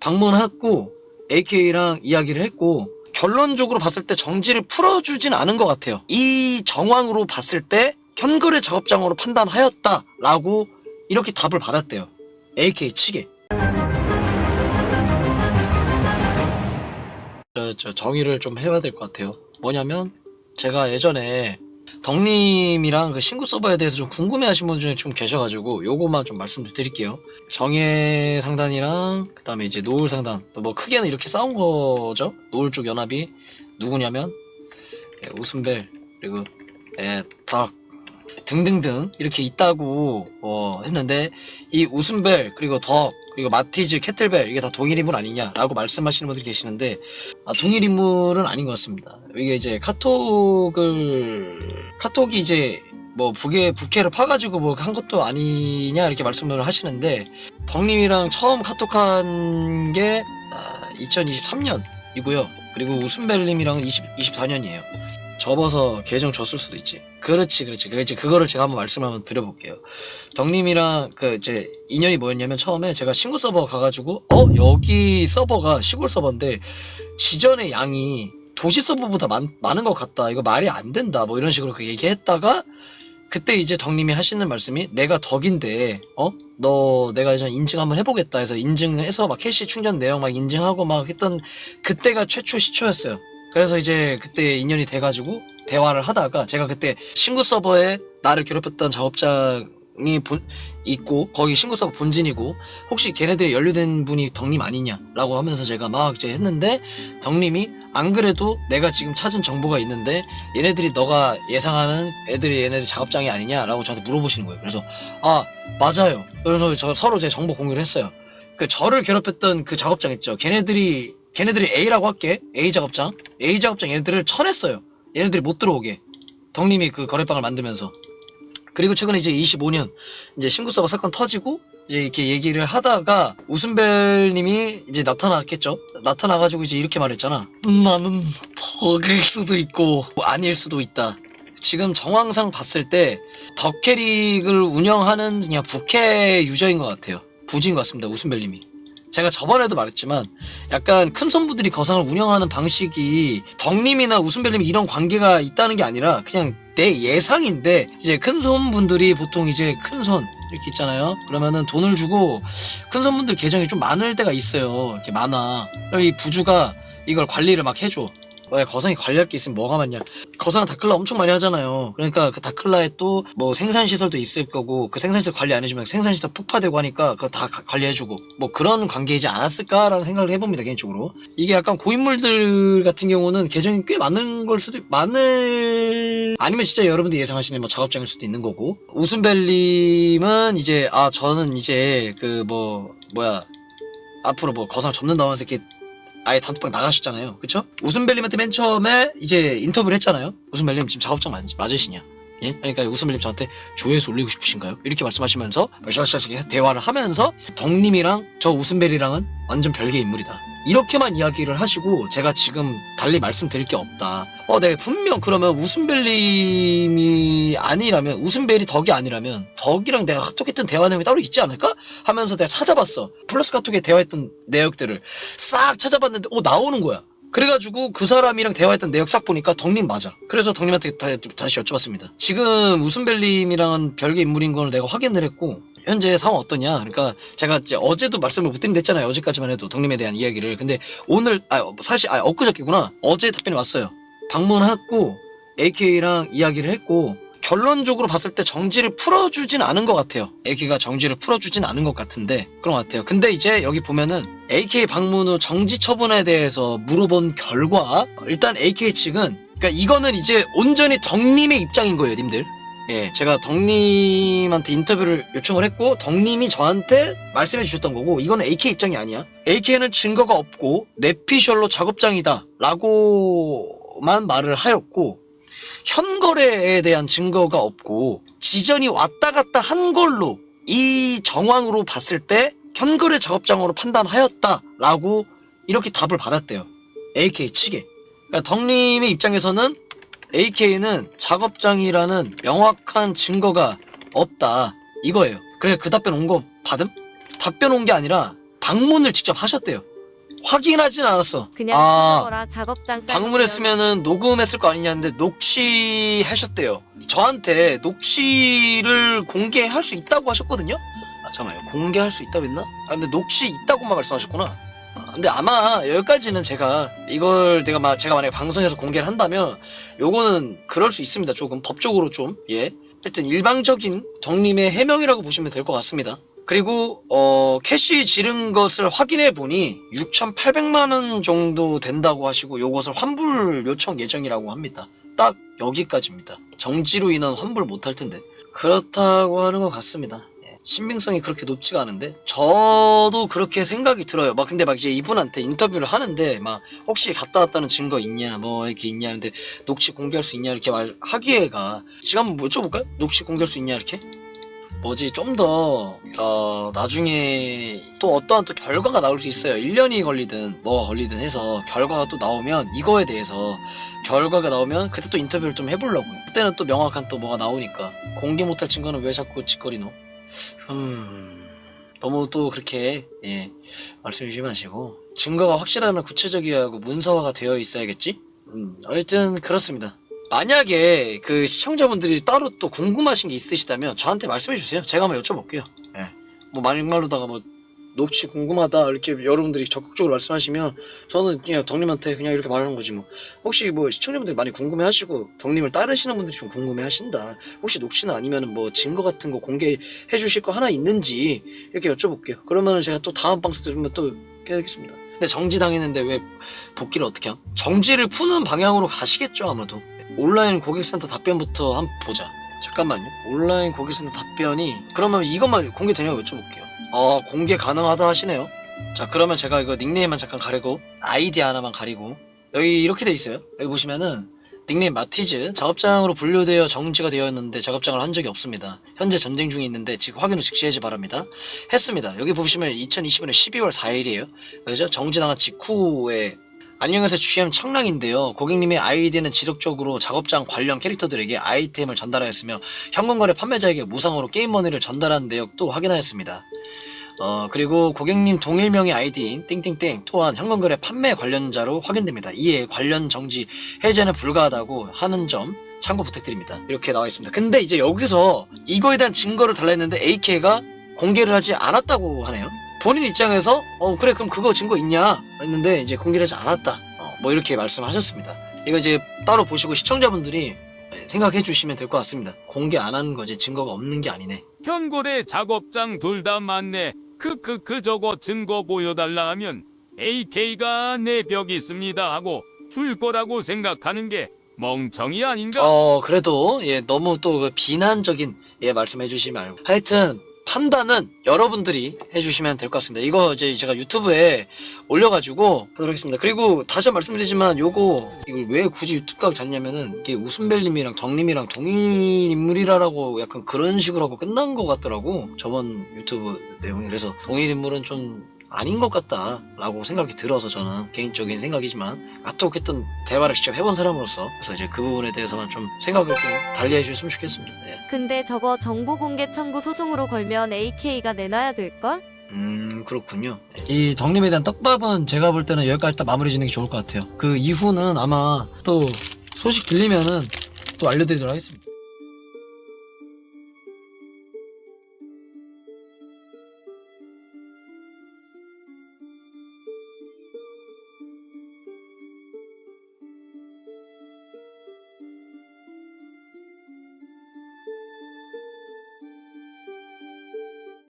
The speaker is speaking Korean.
방문했고 AK랑 이야기를 했고 결론적으로 봤을 때 정지를 풀어주진 않은 것 같아요. 이 정황으로 봤을 때 현거래 작업장으로 판단하였다라고 이렇게 답을 받았대요. AK 측에. 저, 저 정의를 좀 해야 될 것 같아요. 뭐냐면 제가 예전에 덕님이랑 그 신구 서버에 대해서 좀 궁금해하신 분 중에 좀 계셔가지고 요거만 좀 말씀드릴게요. 정예 상단이랑 그다음에 이제 노을 상단 또뭐 크게는 이렇게 싸운 거죠. 노을 쪽 연합이 누구냐면 예, 우순벨 그리고 예, 덕 등등등 이렇게 있다고 어, 했는데 이 우순벨 그리고 덕 그리고 마티즈 캐틀벨 이게 다 동일 인물 아니냐라고 말씀하시는 분들이 계시는데 아, 동일 인물은 아닌 것 같습니다. 이게 이제 카톡을 카톡이 이제 뭐 북에 부캐를 파가지고 뭐 한 것도 아니냐 이렇게 말씀을 하시는데 덕님이랑 처음 카톡한 게 아, 2023년이고요. 그리고 우순벨님이랑 20, 24년이에요. 접어서 계정 줬을 수도 있지. 그렇지, 그렇지. 그 이제 그거를 제가 한번 말씀을 한번 드려볼게요. 덕님이랑 그 이제 인연이 뭐였냐면 처음에 제가 신고 서버 가가지고 어 여기 서버가 시골 서버인데 지전의 양이 도시 서버보다 많, 많은 것 같다. 이거 말이 안 된다. 뭐 이런 식으로 그 얘기했다가 그때 이제 덕님이 하시는 말씀이 내가 덕인데 어 너 내가 이제 인증 한번 해보겠다 해서 인증해서 막 캐시 충전 내용 막 인증하고 막 했던 그때가 최초 시초였어요. 그래서 이제 그때 인연이 돼가지고 대화를 하다가 제가 그때 신구 서버에 나를 괴롭혔던 작업 장이 본, 있고 거기 서버 본진이고 혹시 걔네들이 연루된 분이 덕님 아니냐라고 하면서 제가 막 이제 했는데 덕님이 안 그래도 내가 지금 찾은 정보가 있는데 얘네들이 너가 예상하는 애들이 얘네들 작업장이 아니냐라고 저한테 물어보시는 거예요. 그래서 아 맞아요. 그래서 저 서로 제 정보 공유를 했어요. 그 저를 괴롭혔던 그 작업장 있죠. 걔네들이 걔네들이 A라고 할게. A 작업장. A 작업장 얘네들을 쳐냈어요. 얘네들이 못 들어오게. 덕님이 그 거래방을 만들면서. 그리고 최근에 이제 25년 이제 신구 서버 사건 터지고 이제 이렇게 얘기를 하다가 우순벨님이 이제 나타났겠죠. 나타나가지고 이제 이렇게 말했잖아. 나는 덕일 수도 있고 뭐 아닐 수도 있다. 지금 정황상 봤을 때 덕캐릭을 운영하는 그냥 부캐 유저인 것 같아요. 부지인 것 같습니다. 우순벨님이. 제가 저번에도 말했지만 약간 큰 손부들이 거상을 운영하는 방식이 덕님이나 우순벨님이 이런 관계가 있다는 게 아니라 그냥 내 예상인데 이제 큰 손분들이 보통 이제 큰 손 이렇게 있잖아요. 그러면은 돈을 주고 큰 손분들 계정이 좀 많을 때가 있어요. 이렇게 많아. 이 부주가 이걸 관리를 막 해줘. 왜 거상이 관리할 게 있으면 뭐가 많냐? 거상 다클라 엄청 많이 하잖아요. 그러니까 그 다클라에 또 뭐 생산 시설도 있을 거고 그 생산 시설 관리 안 해주면 생산 시설 폭파되고 하니까 그거 다 가- 관리해주고 뭐 그런 관계이지 않았을까라는 생각을 해봅니다 개인적으로. 이게 약간 고인물들 같은 경우는 계정이 꽤 많은 걸 수도 많을 아니면 진짜 여러분들 예상하시는 뭐 작업장일 수도 있는 거고 우순벨님은 이제 아 저는 이제 그 뭐 뭐야 앞으로 뭐 거상 접는다 하면서 이렇게 아예 단톡방 나가셨잖아요. 그쵸? 우순벨님한테 맨 처음에 이제 인터뷰를 했잖아요. 우순벨님 지금 작업장 맞, 맞으시냐? 예? 그러니까 우순벨님 저한테 조회수 올리고 싶으신가요? 이렇게 말씀하시면서 말씀하시면서 대화를 하면서 덕님이랑 저 우순벨이랑은 완전 별개의 인물이다. 이렇게만 이야기를 하시고 제가 지금 달리 말씀드릴 게 없다. 어, 네, 분명 그러면 우순벨님이 아니라면 우순벨이 덕이 아니라면 덕이랑 내가 카톡했던 대화 내용이 따로 있지 않을까? 하면서 내가 찾아봤어. 플러스 카톡에 대화했던 내역들을 싹 찾아봤는데 어 나오는 거야. 그래가지고 그 사람이랑 대화했던 내역 싹 보니까 덕님 맞아. 그래서 덕님한테 다, 다시 여쭤봤습니다. 지금 우순벨님이랑은 별개 인물인 걸 내가 확인을 했고 현재 상황 어떠냐? 그러니까 제가 이제 어제도 말씀을 못 드린댔잖아요. 어제까지만 해도 덕님에 대한 이야기를. 근데 오늘 아 사실 아 엊그저께구나. 어제 답변이 왔어요. 방문했고 AK랑 이야기를 했고 결론적으로 봤을 때 정지를 풀어주진 않은 것 같아요. AK가 정지를 풀어주진 않은 것 같은데 그런 것 같아요. 근데 이제 여기 보면은 AK 방문 후 정지 처분에 대해서 물어본 결과 일단 AK 측은 그러니까 이거는 이제 온전히 덕님의 입장인 거예요, 님들. 예, 제가 덕님한테 인터뷰를 요청을 했고 덕님이 저한테 말씀해 주셨던 거고 이거는 AK 입장이 아니야. AK는 증거가 없고 뇌피셜로 작업장이다 라고만 말을 하였고 현거래에 대한 증거가 없고 지전이 왔다 갔다 한 걸로 이 정황으로 봤을 때 현거래 작업장으로 판단하였다라고 이렇게 답을 받았대요. AK 측에. 그러니까 덕님의 입장에서는 AK는 작업장이라는 명확한 증거가 없다 이거예요. 그래 그 답변 온 거 받음? 답변 온 게 아니라 방문을 직접 하셨대요. 확인하진 않았어. 그냥 아, 찾아보라 작업장 방문했으면은 녹음했을 거 아니냐는데 녹취하셨대요. 저한테 녹취를 공개할 수 있다고 하셨거든요. 아 잠깐만요. 공개할 수 있다고 했나? 아 근데 녹취 있다고만 말씀하셨구나. 아, 근데 아마 여기까지는 제가 이걸 내가 막 제가 만약에 방송에서 공개를 한다면 요거는 그럴 수 있습니다. 조금 법적으로 좀 예. 하여튼 일방적인 정림의 해명이라고 보시면 될 것 같습니다. 그리고 어 캐시 지른 것을 확인해 보니 6,800만 원 정도 된다고 하시고 요것을 환불 요청 예정이라고 합니다. 딱 여기까지입니다. 정지로 인한 환불 못할 텐데 그렇다고 하는 것 같습니다. 예, 신빙성이 그렇게 높지가 않은데 저도 그렇게 생각이 들어요. 막 근데 막 이제 이분한테 인터뷰를 하는데 막 혹시 갔다 왔다는 증거 있냐 뭐 이렇게 있냐 하는데 녹취 공개할 수 있냐 이렇게 말 하기에가 지금 한번 여쭤볼까요? 녹취 공개할 수 있냐 이렇게? 뭐지 좀 더 어, 나중에 또 어떠한 또 결과가 나올 수 있어요. 1년이 걸리든 뭐가 걸리든 해서 결과가 또 나오면 이거에 대해서 결과가 나오면 그때 또 인터뷰를 좀 해보려고요. 그때는 또 명확한 또 뭐가 나오니까 공개 못할 증거는 왜 자꾸 짓거리노? 음 너무 또 그렇게 예 말씀 주지 마시고 증거가 확실하면 구체적이고 문서화가 되어 있어야겠지? 음 어쨌든 그렇습니다. 만약에 그 시청자분들이 따로 또 궁금하신 게 있으시다면 저한테 말씀해 주세요. 제가 한번 여쭤볼게요. 예. 뭐 말말로다가 뭐 녹취 궁금하다 이렇게 여러분들이 적극적으로 말씀하시면 저는 그냥 덕님한테 그냥 이렇게 말하는 거지 뭐 혹시 뭐 시청자분들이 많이 궁금해하시고 덕님을 따르시는 분들이 좀 궁금해하신다 혹시 녹취는 아니면은 뭐 증거 같은 거 공개해 주실 거 하나 있는지 이렇게 여쭤볼게요 그러면은 제가 또 다음 방송 들으면 또 깨닫겠습니다 근데 정지 당했는데 왜 복귀를 어떻게 함? 정지를 푸는 방향으로 가시겠죠 아마도 온라인 고객센터 답변부터 한번 보자. 잠깐만요. 온라인 고객센터 답변이 그러면 이것만 공개되냐고 여쭤볼게요. 어 공개 가능하다 하시네요. 자 그러면 제가 이거 닉네임만 잠깐 가리고 아이디 하나만 가리고. 여기 이렇게 돼 있어요. 여기 보시면은 닉네임 마티즈 작업장으로 분류되어 정지가 되어 있는데 작업장을 한 적이 없습니다. 현재 전쟁 중에 있는데 지금 확인 후 즉시 해지 바랍니다. 했습니다. 여기 보시면 2020년 12월 4일이에요. 그죠? 정지당한 직후에 안녕하세요 GM 청랑인데요 고객님의 아이디는 지속적으로 작업장 관련 캐릭터들에게 아이템을 전달하였으며 현금거래 판매자에게 무상으로 게임머니를 전달한 내역도 확인하였습니다 어, 그리고 고객님 동일명의 아이디인 땡땡땡 또한 현금거래 판매 관련자로 확인됩니다. 이에 관련 정지 해제는 불가하다고 하는 점 참고 부탁드립니다. 이렇게 나와 있습니다. 근데 이제 여기서 이거에 대한 증거를 달라 했는데 AK가 공개를 하지 않았다고 하네요. 본인 입장에서 어 그래 그럼 그거 증거 있냐 했는데 이제 공개를 하지 않았다. 어, 뭐 이렇게 말씀하셨습니다. 이거 이제 따로 보시고 시청자분들이 생각해 주시면 될 것 같습니다. 공개 안 하는 거지 증거가 없는 게 아니네. 현골의 작업장 둘 다 맞네. 크크크 저거 증거 보여달라 하면 AK가 내벽 있습니다 하고 줄 거라고 생각하는 게 멍청이 아닌가? 어 그래도 예 너무 또그 비난적인 예 말씀해 주시지 말고 하여튼 판단은 여러분들이 해주시면 될 것 같습니다. 이거 이제 제가 유튜브에 올려가지고 하도록 하겠습니다. 그리고 다시 말씀드리지만 요거 이걸 왜 굳이 유튜브 각을 잡냐면은 이게 웃음벨님이랑 덕님이랑 동일 인물이라고 약간 그런 식으로 하고 끝난 것 같더라고 저번 유튜브 내용이 그래서 동일 인물은 좀 아닌 것 같다라고 생각이 들어서 저는 개인적인 생각이지만 카톡 했던 대화를 직접 해본 사람으로서 그래서 이제 그 부분에 대해서만 좀 생각을 좀 달리 해주셨으면 좋겠습니다. 네. 근데 저거 정보 공개 청구 소송으로 걸면 AK가 내놔야 될걸? 음 그렇군요. 이 덕림에 대한 떡밥은 제가 볼 때는 여기까지 딱 마무리 짓는 게 좋을 것 같아요. 그 이후는 아마 또 소식 들리면은 또 알려드리도록 하겠습니다.